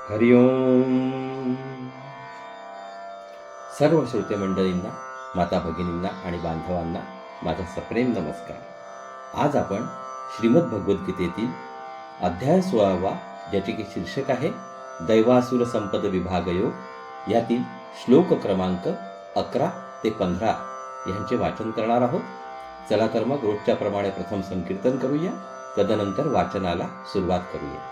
हरिओम सर्व श्रोते मंडळींना माता भगिनींना आणि बांधवांना माझा सप्रेम नमस्कार. आज आपण श्रीमद भगवद्गीतेतील अध्याय सोळावा ज्याचे की शीर्षक आहे दैवासुर संपद विभाग योग यातील श्लोक क्रमांक अकरा ते पंधरा यांचे वाचन करणार आहोत. चला तर मग रोजच्याप्रमाणे प्रथम संकीर्तन करूया. तदनंतर वाचनाला सुरुवात करूया.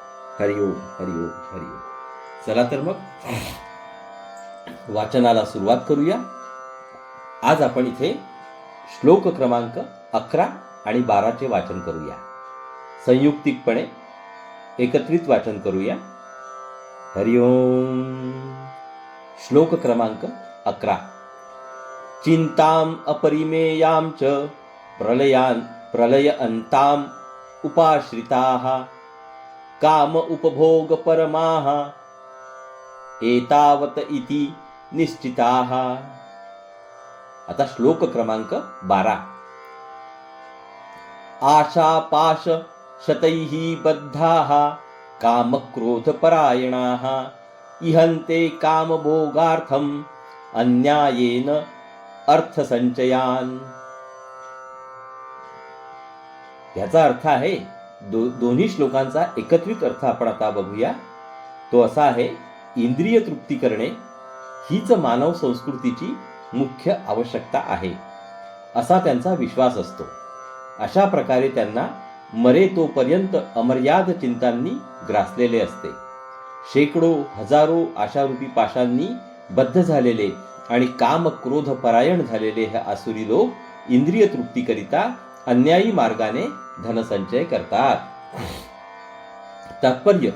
हरिओम हरिओम हरिओम चला तर मग वाचनाला सुरुवात करूया. आज आपण इथे श्लोक क्रमांक अकरा आणि बाराचे वाचन करूया. संयुक्तिकपणे एकत्रित वाचन करूया. हरिओम श्लोक क्रमांक अकरा. चिंताम अपरिमेयां च प्रलयान प्रलय अंताम उपाश्रिताः। काम उपभोग परमाः एतावत इति निश्चिताः। आता श्लोक क्रमांक बारा। आशापाश शतैः बद्धाः कामक्रोधपरायणाः इहन्ते कामभोगार्थम् अन्यायेन अर्थसंचयान याचा अर्थ आहे दो दोन्ही श्लोकांचा एकत्रित अर्थ आपण आता बघूया. तो असा आहे इंद्रिय तृप्ती करणे हीच मानव संस्कृतीची मुख्य आवश्यकता आहे असा त्यांचा विश्वास असतो. अशा प्रकारे त्यांना मरे तोपर्यंत अमर्याद चिंतांनी ग्रासलेले असते. शेकडो हजारो आशारूपी पाशांनी बद्ध झालेले आणि काम क्रोध परायण झालेले हे आसुरी लोक इंद्रिय तृप्तीकरिता अन्यायी मार्गाने धनसंचय करतात. तात्पर्य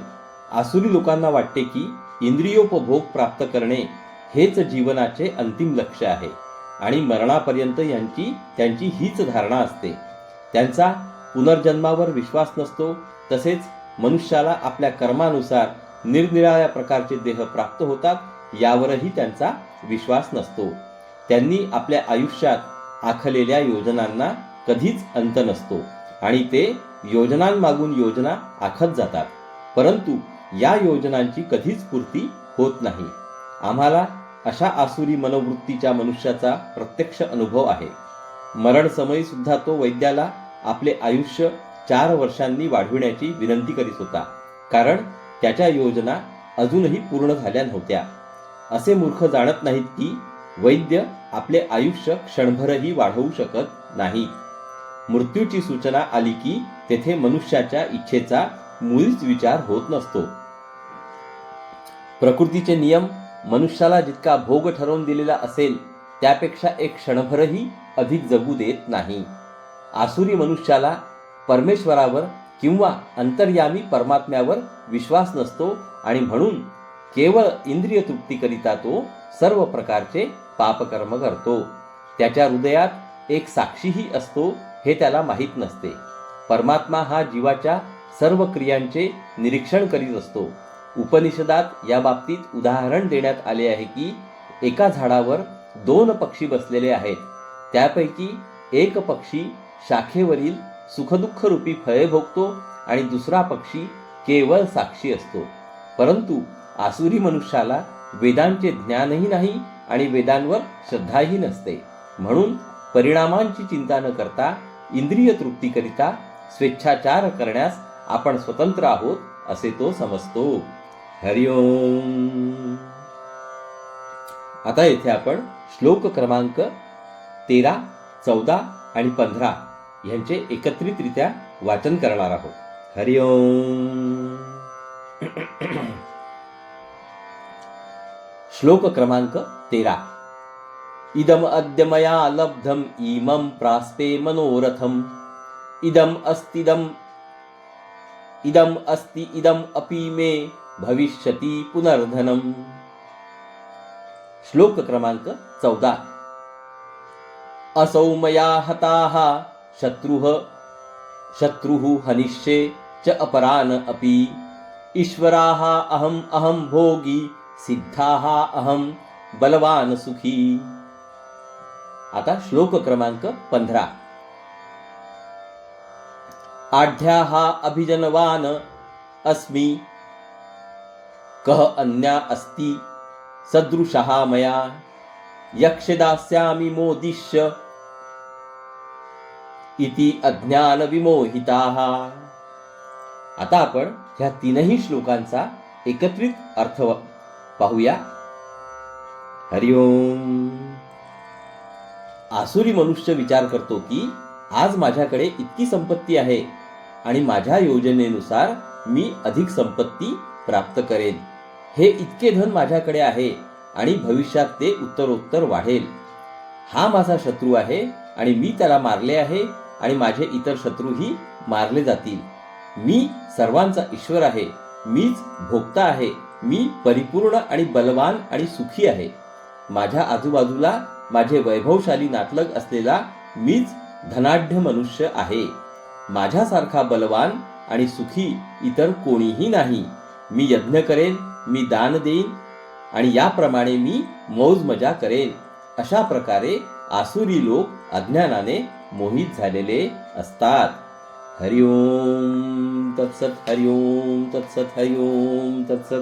आसुरी लोकांना वाटते की इंद्रियोपभोग प्राप्त करणे हेच जीवनाचे अंतिम लक्ष्य आहे आणि मरणापर्यंत यांची त्यांची हीच धारणा असते. त्यांचा पुनर्जन्मावर विश्वास नसतो तसेच मनुष्याला आपल्या कर्मानुसार निरनिराळ्या प्रकारचे देह प्राप्त होतात यावरही त्यांचा विश्वास नसतो. त्यांनी आपल्या आयुष्यात आखलेल्या योजनांना कधीच अंत नसतो. आणि ते योजनांमागून योजना आखत जातात. परंतु या योजनांची कधीच पूर्ती होत नाही. आम्हाला अशा आसुरी मनोवृत्तीच्या मनुष्याचा प्रत्यक्ष अनुभव आहे. मरण समयी सुद्धा तो वैद्याला आपले आयुष्य चार वर्षांनी वाढविण्याची विनंती करीत होता. कारण त्याच्या योजना अजूनही पूर्ण झाल्या नव्हत्या. असे मूर्ख जाणत नाहीत की वैद्य आपले आयुष्य क्षणभरही वाढवू शकत नाही. मृत्यूची सूचना आली की तेथे मनुष्याच्या इच्छेचा मुळीच विचार होत नसतो. प्रकृतीचे नियम मनुष्याला जितका भोग ठरवून दिलेला असेल त्यापेक्षा एक क्षणभरही अधिक जगू देत नाही. आसुरी मनुष्याला परमेश्वरावर किंवा अंतर्यामी परमात्म्यावर विश्वास नसतो आणि म्हणून केवळ इंद्रिय तृप्तीकरिता तो सर्व प्रकारचे पापकर्म करतो. त्याच्या हृदयात एक साक्षीही असतो हे त्याला माहीत नसते. परमात्मा हा जीवाच्या सर्व क्रियांचे निरीक्षण करीत असतो. उपनिषदात या बाबतीत उदाहरण देण्यात आले आहे की एका झाडावर दोन पक्षी बसलेले आहेत. त्यापैकी एक पक्षी शाखेवरील सुखदुःख रूपी फळे भोगतो आणि दुसरा पक्षी केवळ साक्षी असतो. परंतु आसुरी मनुष्याला वेदांचे ज्ञानही नाही आणि वेदांवर श्रद्धाही नसते. म्हणून परिणामांची चिंता न करता इंद्रिय तृप्तीकरिता स्वेच्छाचार करण्यास आपण स्वतंत्र आहोत असे तो समजतो. हरिओम आता येथे आपण श्लोक क्रमांक तेरा चौदा आणि पंधरा यांचे एकत्रितरित्या वाचन करणार आहोत. हरिओम श्लोक क्रमांक तेरा. इदम अद्य मया लब्धम इमं प्रास्ते मनोरथम। इदम अस्तिदम इदम अस्ति इदम अपि मे भविष्यति पुनर्धनम। श्लोक क्रमांक चौदा। असौ मया हताः शत्रुः शत्रुः हनिष्ये च अपरान अपि। ईश्वराः अहम् अहं भोगी सिद्धाः अहं बलवान सुखी। आता श्लोक क्रमांक पंधरा. आढ्याः अभिजनवान अस्मि. कः अन्या अस्ति? सदृशः मया. यक्षदास्यामि मोदिष्य इति अज्ञानविमोहिताः. आता आपण ह्या तीनही श्लोकांचा एकत्रित अर्थ पाहूया. हरिओम आसुरी मनुष्य विचार करतो की आज माझ्याकडे इतकी संपत्ती आहे आणि माझ्या योजनेनुसार मी अधिक संपत्ती प्राप्त करेन. हे इतके धन माझ्याकडे आहे आणि भविष्यात ते उत्तरोत्तर वाढेल. हा माझा शत्रू आहे आणि मी त्याला मारले आहे आणि माझे इतर शत्रूही मारले जातील. मी सर्वांचा ईश्वर आहे. मीच भोगता आहे. मी परिपूर्ण आणि बलवान आणि सुखी आहे. माझ्या आजूबाजूला माझे वैभवशाली नातलग असलेला मीच धनाढ्य मनुष्य आहे. माझ्यासारखा बलवान आणि सुखी इतर कोणीही नाही. मी यज्ञ करेन मी दान देईन आणि याप्रमाणे मी मौज मजा करेन. अशा प्रकारे आसुरी लोक अज्ञानाने मोहित झालेले असतात. हरिओम तत्सत हरिओम तत्सत हरिओम तत्सत.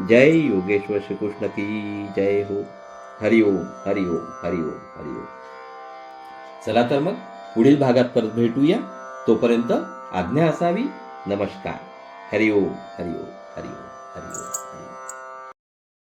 जय योगेश्वर श्री कृष्ण की जय हो। हरिओम हरिओम हरिओम हरिओम चला तर मग पुढील भागात परत भेटूया. तोपर्यंत आज्ञा असावी. नमस्कार. हरिओम हरिओम हरिओम हरिओम